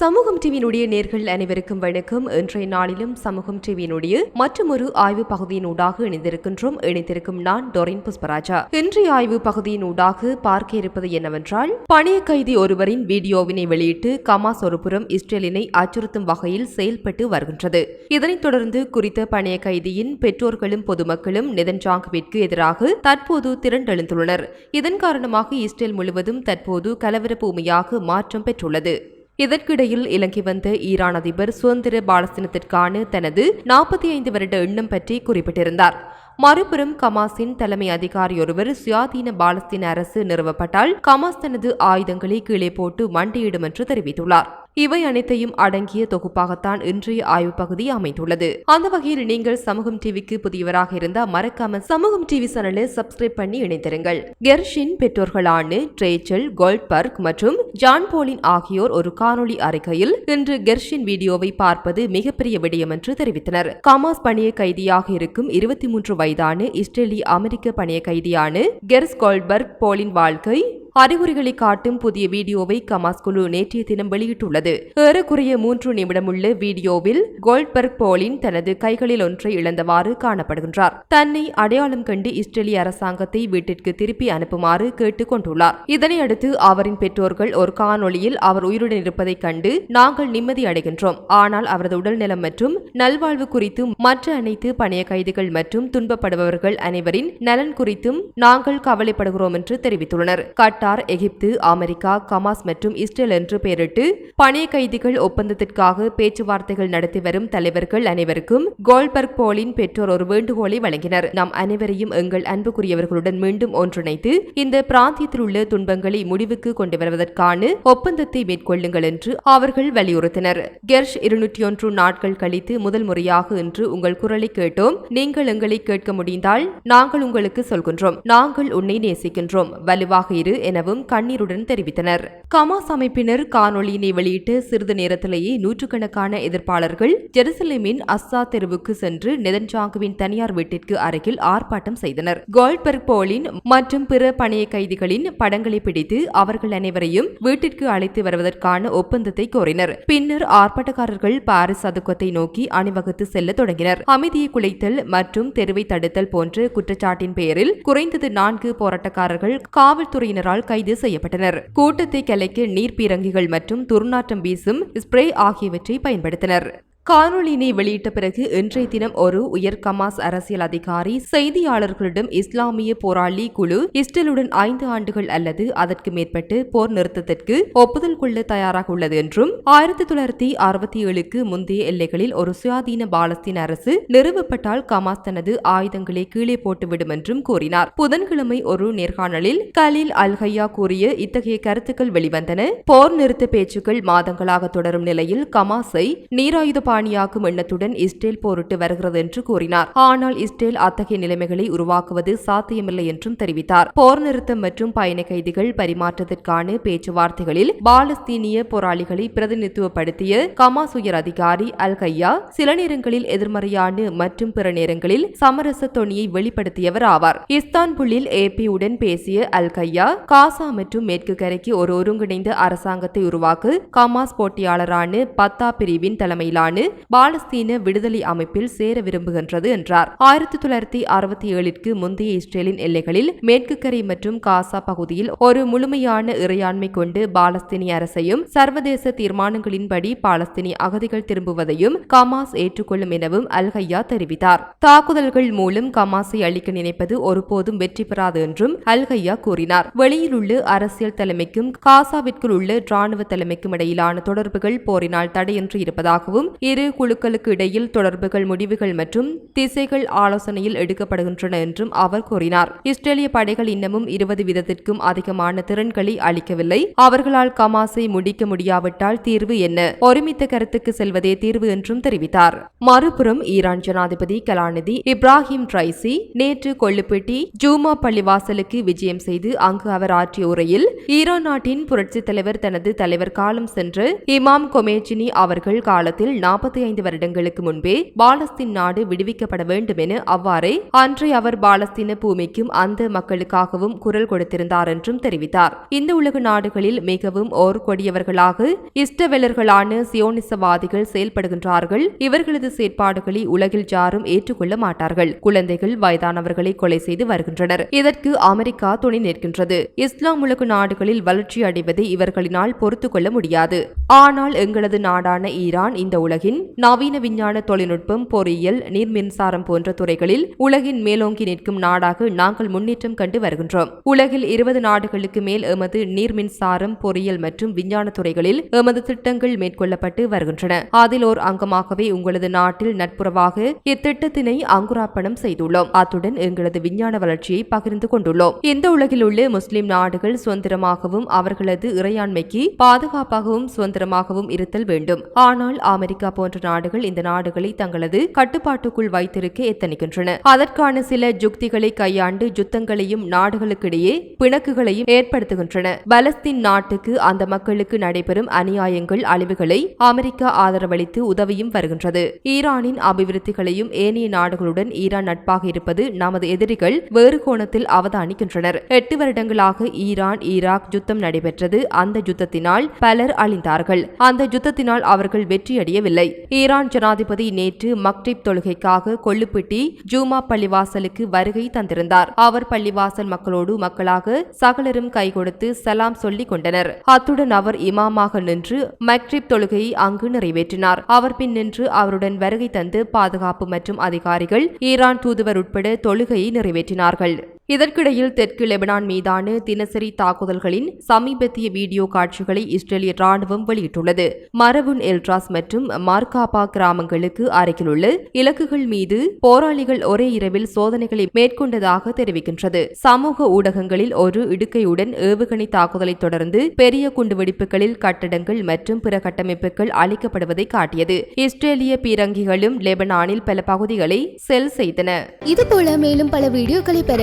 சமூகம் டிவியினுடைய நேர்கள் அனைவருக்கும் வணக்கம். இன்றைய நாளிலும் சமூகம் டிவியினுடைய மற்றொரு ஆய்வு பகுதியினூடாக இணைந்திருக்கின்றோம். இணைந்திருக்கும் நான் டொரின் புஷ்பராஜா. இன்றைய ஆய்வு பகுதியினூடாக பார்க்க இருப்பது என்னவென்றால் பணைய கைதி ஒருவரின் வீடியோவினை வெளியிட்டு கமாஸ் ஒருபுறம் இஸ்ரேலினை அச்சுறுத்தும் வகையில் செயல்பட்டு வருகின்றது. இதனைத் தொடர்ந்து குறித்த பணைய கைதியின் பெற்றோர்களும் பொதுமக்களும் நெதன்ஜாங்குவிற்கு எதிராக தற்போது திரண்டெழுந்துள்ளனர். இதன் காரணமாக இஸ்ரேல் முழுவதும் தற்போது கலவர பூமியாக மாற்றம் பெற்றுள்ளது. இதற்கிடையில் இலங்கை வந்த ஈரான் அதிபர் சுதந்திர பாலஸ்தீனத்திற்கான தனது நாற்பத்தி ஐந்து வருட எண்ணம் பற்றி குறிப்பிட்டிருந்தார். மறுபுறம் கமாஸின் தலைமை அதிகாரி ஒருவர் சுயாதீன பாலஸ்தீன அரசு நிறுவப்பட்டால் கமாஸ் தனது ஆயுதங்களை கீழே போட்டு மண்டியிடும் என்று தெரிவித்துள்ளார். இவை அனைத்தையும் அடங்கிய தொகுப்பாகத்தான் இன்றைய ஆய்வு பகுதி அமைந்துள்ளது. அந்த வகையில் நீங்கள் சமூகம் டிவிக்கு புதியவராக இருந்தால் மறக்காம சமூகம் டிவி சேனலை சப்ஸ்கிரைப் பண்ணி இணைந்திருங்கள். கெர்ஷின் பெற்றோர்களான ட்ரேச்சல் கோல்ட்பர்க் மற்றும் ஜான் போலின் ஆகியோர் ஒரு காணொளி அறிக்கையில் இன்று கெர்ஷின் வீடியோவை பார்ப்பது மிகப்பெரிய விடயம் என்று தெரிவித்தனர். கமாஸ் பணிய கைதியாக இருக்கும் இருபத்தி மூன்று வயதான இஸ்ரேலி அமெரிக்க பணிய கைதியான கெர்ஸ் கோல்ட்பர்க் போலின் வாழ்க்கை அறிகுறிகளை காட்டும் புதிய வீடியோவை கமாஸ் குழு நேற்றைய தினம் வெளியிட்டுள்ளது. ஏறக்குறைய மூன்று நிமிடமுள்ள வீடியோவில் கோல்ட்பர்க் போலின் தனது கைகளில் ஒன்றை இழந்தவாறு காணப்படுகின்றார். தன்னை அடையாளம் கண்டு இஸ்ரேலிய அரசாங்கத்தை வீட்டிற்கு திருப்பி அனுப்புமாறு கேட்டுக் கொண்டுள்ளார். இதனையடுத்து அவரின் பெற்றோர்கள் ஒரு காணொளியில் அவர் உயிருடன் இருப்பதைக் கண்டு நாங்கள் நிம்மதி அடைகின்றோம். ஆனால் அவரது உடல்நலம் மற்றும் நல்வாழ்வு குறித்தும் மற்ற அனைத்து பணைய கைதிகள் மற்றும் துன்பப்படுபவர்கள் அனைவரின் நலன் குறித்தும் நாங்கள் கவலைப்படுகிறோம் என்று தெரிவித்துள்ளனர். கட்டார் எகிப்து அமெரிக்கா கமாஸ் மற்றும் இஸ்ரேல் என்று பெயரிட்டு பணிய கைதிகள் ஒப்பந்தத்திற்காக பேச்சுவார்த்தைகள் நடத்தி வரும் தலைவர்கள் அனைவருக்கும் கோல்பர்க் போலின் பெற்றோர் ஒரு வேண்டுகோளை வழங்கினர். நாம் அனைவரையும் எங்கள் அன்புக்குரியவர்களுடன் மீண்டும் ஒன்றிணைத்து இந்த பிராந்தியத்தில் உள்ள துன்பங்களை முடிவுக்கு கொண்டு வருவதற்கான ஒப்பந்தத்தை மேற்கொள்ளுங்கள் என்று அவர்கள் வலியுறுத்தினர். கெர்ஷ் இருநூற்றி ஒன்று நாட்கள் கழித்து முதல் முறையாக இன்று உங்கள் குரலை கேட்டோம். நீங்கள் எங்களை கேட்க முடிந்தால் நாங்கள் உங்களுக்கு சொல்கின்றோம். நாங்கள் உன்னை நேசிக்கின்றோம். வலுவாக இரு எனவும் கண்ணீருடன் தெரிவித்தனர். கமாஸ் அமைப்பினர் காணொளியினை வெளியிட்டு சிறிது நேரத்திலேயே நூற்றுக்கணக்கான எதிர்ப்பாளர்கள் ஜெருசலேமின் அஸ்ஸா தெருவுக்கு சென்று நெதன்ஜாங்குவின் தனியார் வீட்டிற்கு அருகில் ஆர்ப்பாட்டம் செய்தனர். கோல்ட்பர்க் போலின் மற்றும் பிற பணைய கைதிகளின் படங்களை பிடித்து அவர்கள் அனைவரையும் வீட்டிற்கு அழைத்து வருவதற்கான ஒப்பந்தத்தை கோரினர். பின்னர் ஆர்ப்பாட்டக்காரர்கள் பாரிஸ் சதுக்கத்தை நோக்கி அணிவகுத்து செல்ல தொடங்கினர். அமைதியை குலைத்தல் மற்றும் தெருவை தடுத்தல் போன்ற குற்றச்சாட்டின் பெயரில் குறைந்தது நான்கு போராட்டக்காரர்கள் காவல்துறையினரால் கைது செய்யப்பட்டனர். கூட்டத்தை கலைக்க நீர்ப்பீரங்கிகள் மற்றும் துர்நாற்றம் வீசும் ஸ்ப்ரே ஆகியவற்றை பயன்படுத்தினர். காணொளியினை வெளியிட்ட பிறகு இன்றைய தினம் ஒரு உயர் கமாஸ் அரசியல் அதிகாரி செய்தியாளர்களிடம் இஸ்லாமிய போராளி குழு இஸ்ரேலுடன் ஐந்து ஆண்டுகள் அல்லது அதற்கு மேற்பட்டு போர் நிறுத்தத்திற்கு ஒப்புதல் கொள்ள தயாராக உள்ளது என்றும் ஆயிரத்தி தொள்ளாயிரத்தி அறுபத்தி ஏழுக்கு முந்தைய எல்லைகளில் ஒரு சுயாதீன பாலஸ்தீன அரசு நிறுவப்பட்டால் கமாஸ் தனது ஆயுதங்களை கீழே போட்டுவிடும் என்றும் கூறினார். புதன்கிழமை ஒரு நேர்காணலில் கலீல் அல்ஹையா கூறிய இத்தகைய கருத்துக்கள் வெளிவந்தன. போர் நிறுத்த பேச்சுக்கள் மாதங்களாக தொடரும் நிலையில் கமாஸை நீராயுத பாணியாக்கும் எண்ணத்துடன் இஸ்ரேல் போரிட்டு வருகிறது என்று கூறினார். ஆனால் இஸ்ரேல் அத்தகைய நிலைமைகளை உருவாக்குவது சாத்தியமில்லை என்றும் தெரிவித்தார். போர் நிறுத்தம் மற்றும் பயண கைதிகள் பரிமாற்றத்திற்கான பேச்சுவார்த்தைகளில் பாலஸ்தீனிய போராளிகளை பிரதிநிதித்துவப்படுத்திய கமாஸ் உயர் அதிகாரி அல் கையா சில நேரங்களில் எதிர்மறையான மற்றும் பிற நேரங்களில் சமரச தொனியை வெளிப்படுத்தியவர் ஆவார். இஸ்தான்புல்லில் ஏபியுடன் பேசிய அல் கையா காசா மற்றும் மேற்கு கரைக்கு ஒரு ஒருங்கிணைந்த அரசாங்கத்தை உருவாக்க கமாஸ் போட்டியாளரான பத்தா பிரிவின் தலைமையிலான நாடு பாலஸ்தீன விடுதலை அமைப்பில் சேர விரும்புகின்றது என்றார். ஆயிரத்தி தொள்ளாயிரத்தி அறுபத்தி ஏழிற்கு முந்தைய இஸ்ரேலின் எல்லைகளில் மேற்கு கரை மற்றும் காசா பகுதியில் ஒரு முழுமையான இறையாண்மை கொண்டு பாலஸ்தீனிய அரசையும் சர்வதேச தீர்மானங்களின்படி பாலஸ்தீனிய அகதிகள் திரும்புவதையும் கமாஸ் ஏற்றுக்கொள்ளும் எனவும் அல்ஹையா தெரிவித்தார். தாக்குதல்கள் மூலம் கமாஸை அளிக்க நினைப்பது ஒருபோதும் வெற்றி பெறாது என்றும் அல்ஹையா கூறினார். வெளியில் உள்ள அரசியல் தலைமைக்கும் காசாவிற்குள் உள்ள ராணுவ தலைமைக்கும் இடையிலான தொடர்புகள் போரினால் தடையின்றி இருப்பதாகவும் இரு குழுக்களுக்கு இடையில் தொடர்புகள் முடிவுகள் மற்றும் திசைகள் ஆலோசனையில் எடுக்கப்படுகின்றன என்றும் அவர் கூறினார். இஸ்ரேலிய படைகள் இன்னமும் இருபது வீதத்திற்கும் அதிகமான திறன்களை அளிக்கவில்லை. அவர்களால் கமாஸை முடிக்க முடியாவிட்டால் தீர்வு என்ன? ஒருமித்த கருத்துக்கு செல்வதே தீர்வு என்றும் தெரிவித்தார். மறுபுறம் ஈரான் ஜனாதிபதி கலாநிதி இப்ராஹிம் ட்ரைசி நேற்று கொள்ளுப்பட்டி ஜூமா பள்ளிவாசலுக்கு விஜயம் செய்து அங்கு அவர் ஆற்றிய உரையில் ஈரான் நாட்டின் புரட்சித் தலைவர் தனது தலைவர் காலம் சென்று இமாம் கொமேஜினி அவர்கள் காலத்தில் நாற்பத்தி ஐந்து வருடங்களுக்கு முன்பே பாலஸ்தீன் நாடு விடுவிக்க தெரிவிக்கப்பட வேண்டும் என அவ்வாறே அன்றே அவர் பாலஸ்தீன பூமிக்கும் அந்த மக்களுக்காகவும் குரல் கொடுத்திருந்தார் என்றும் தெரிவித்தார். இந்த உலக நாடுகளில் மிகவும் ஓர் கொடியவர்களாக இஷ்டவெலர்களான சியோனிசவாதிகள் செயல்படுகின்றார்கள். இவர்களது செயற்பாடுகளை உலகில் யாரும் ஏற்றுக்கொள்ள மாட்டார்கள். குழந்தைகள் வயதானவர்களை கொலை செய்து வருகின்றனர். இதற்கு அமெரிக்கா துணை நிற்கின்றது. இஸ்லாம் உலக நாடுகளில் வளர்ச்சி அடைவதை இவர்களினால் பொறுத்து கொள்ள முடியாது. ஆனால் எங்களது நாடான ஈரான் இந்த உலகின் நவீன விஞ்ஞான தொழில்நுட்பம் பொறியியல் நீர்மின் மின்சாரம் போன்ற துறைகளில் உலகின் மேலோங்கி நிற்கும் நாடாக நாங்கள் முன்னேற்றம் கண்டு வருகின்றோம். உலகில் இருபது நாடுகளுக்கு மேல் எமது நீர் மின்சாரம் பொறியியல் மற்றும் விஞ்ஞான துறைகளில் எமது திட்டங்கள் மேற்கொள்ளப்பட்டு வருகின்றன. அதில் ஓர் அங்கமாகவே உங்களது நாட்டில் நட்புறவாக இத்திட்டத்தினை அங்குராப்பணம் செய்துள்ளோம். அத்துடன் எங்களது விஞ்ஞான வளர்ச்சியை பகிர்ந்து கொண்டுள்ளோம். இந்த உலகில் உள்ள முஸ்லிம் நாடுகள் சுதந்திரமாகவும் அவர்களது இறையாண்மைக்கு பாதுகாப்பாகவும் சுதந்திரமாகவும் இருத்தல் வேண்டும். ஆனால் அமெரிக்கா போன்ற நாடுகள் இந்த நாடுகளை தங்களது கட்டுப்பாட்டுக்குள் வைத்திருக்க எத்தனிக்கின்றன. அதற்கான சில ஜுக்திகளை கையாண்டு யுத்தங்களையும் நாடுகளுக்கிடையே பிணக்குகளையும் ஏற்படுத்துகின்றன. பலஸ்தீன் நாட்டுக்கு அந்த மக்களுக்கு நடைபெறும் அநியாயங்கள் அழிவுகளை அமெரிக்கா ஆதரவளித்து உதவியும் வருகின்றது. ஈரானின் அபிவிருத்திகளையும் ஏனைய நாடுகளுடன் ஈரான் நட்பாக இருப்பது நமது எதிரிகள் வேறு கோணத்தில் அவதானிக்கின்றனர். எட்டு வருடங்களாக ஈரான் ஈராக் யுத்தம் நடைபெற்றது. அந்த யுத்தத்தினால் பலர் அழிந்தார்கள். அந்த யுத்தத்தினால் அவர்கள் வெற்றியடையவில்லை. ஈரான் ஜனாதிபதி நேற்று மக்ரிப் தொழுகைக்காக கொள்ளுப்பிட்டி ஜூமா பள்ளிவாசலுக்கு வருகை தந்திருந்தார். அவர் பள்ளிவாசல் மக்களோடு மக்களாக சகலரும் கை கொடுத்து சலாம் சொல்லிக் கொண்டனர். அத்துடன் அவர் இமாமாக நின்று மக்ரிப் தொழுகையை அங்கு நிறைவேற்றினார். அவர் பின் நின்று அவருடன் வருகை தந்து பாதுகாப்பு மற்றும் அதிகாரிகள் ஈரான் தூதுவர் உட்பட தொழுகையை நிறைவேற்றினார்கள். இதற்கிடையில் தெற்கு லெபனான் மீதான தினசரி தாக்குதல்களின் சமீபத்திய வீடியோ காட்சிகளை இஸ்ரேலிய ராணுவம் வெளியிட்டுள்ளது. மரவுன் எல்ட்ராஸ் மற்றும் மார்காபா கிராமங்களுக்கு அருகிலுள்ள இலக்குகள் மீது போராளிகள் ஒரே இரவில் சோதனைகளை மேற்கொண்டதாக தெரிவிக்கின்றது. சமூக ஊடகங்களில் ஒரு இடுக்கையுடன் ஏவுகணை தாக்குதலை தொடர்ந்து பெரிய குண்டுவெடிப்புகளில் கட்டடங்கள் மற்றும் பிற கட்டமைப்புகள் அளிக்கப்படுவதை காட்டியது. இஸ்ரேலிய பீரங்கிகளும் லெபனானில் பல பகுதிகளை செல் செய்தன. இதுபோல மேலும் பல வீடியோக்களை பெற